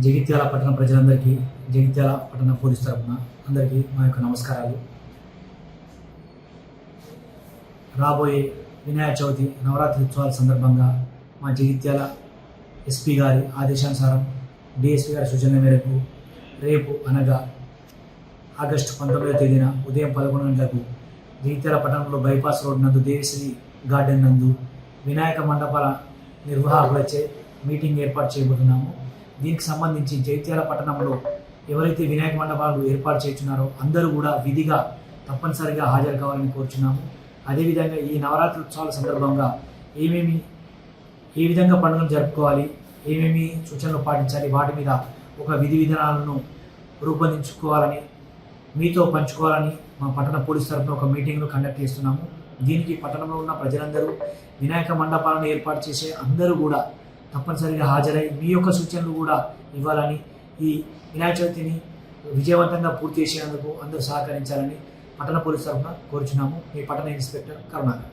జగిత్యాల పట్టణ ప్రజలందరికీ జగిత్యాల పట్టణ పోలీస్ తరఫున అందరికీ మా యొక్క నమస్కారాలు. రాబోయే వినాయక చవితి నవరాత్రి ఉత్సవాల సందర్భంగా మా జగిత్యాల ఎస్పీ గారి ఆదేశానుసారం డిఎస్పీ గారి సూచనల మేరకు రేపు అనగా ఆగస్టు పంతొమ్మిదవ తేదీన ఉదయం పదకొండు గంటలకు జగిత్యాల పట్టణంలో బైపాస్ రోడ్ నందు దేవిశ్రీ గార్డెన్ నందు వినాయక మండపాల నిర్వాహకులచే మీటింగ్ ఏర్పాటు చేయబోతున్నాము. దీనికి సంబంధించి జైత్యాల పట్టణంలో ఎవరైతే వినాయక మండపాలు ఏర్పాటు చేస్తున్నారో అందరూ కూడా విధిగా తప్పనిసరిగా హాజరు కావాలని కోరుచున్నాము. అదేవిధంగా ఈ నవరాత్రి ఉత్సవాల సందర్భంగా ఏమేమి ఏ విధంగా పండుగను జరుపుకోవాలి ఏమేమి సూచనలు పాటించాలి వాటి మీద ఒక విధి విధానాలను రూపొందించుకోవాలని మీతో పంచుకోవాలని మా పట్టణ పోలీస్ తరఫున ఒక మీటింగ్ను కండక్ట్ చేస్తున్నాము. దీనికి పట్టణంలో ఉన్న ప్రజలందరూ వినాయక మండపాలను ఏర్పాటు చేసే అందరూ కూడా తప్పనిసరిగా హాజరై మీ యొక్క సూచనలు కూడా ఇవ్వాలని ఈ వినాయక చవితిని విజయవంతంగా పూర్తి చేసేందుకు అందరూ సహకరించాలని పట్టణ పోలీస్ తరఫున కోరుచున్నాము. మీ పట్టణ ఇన్స్పెక్టర్ కరుణాకర్.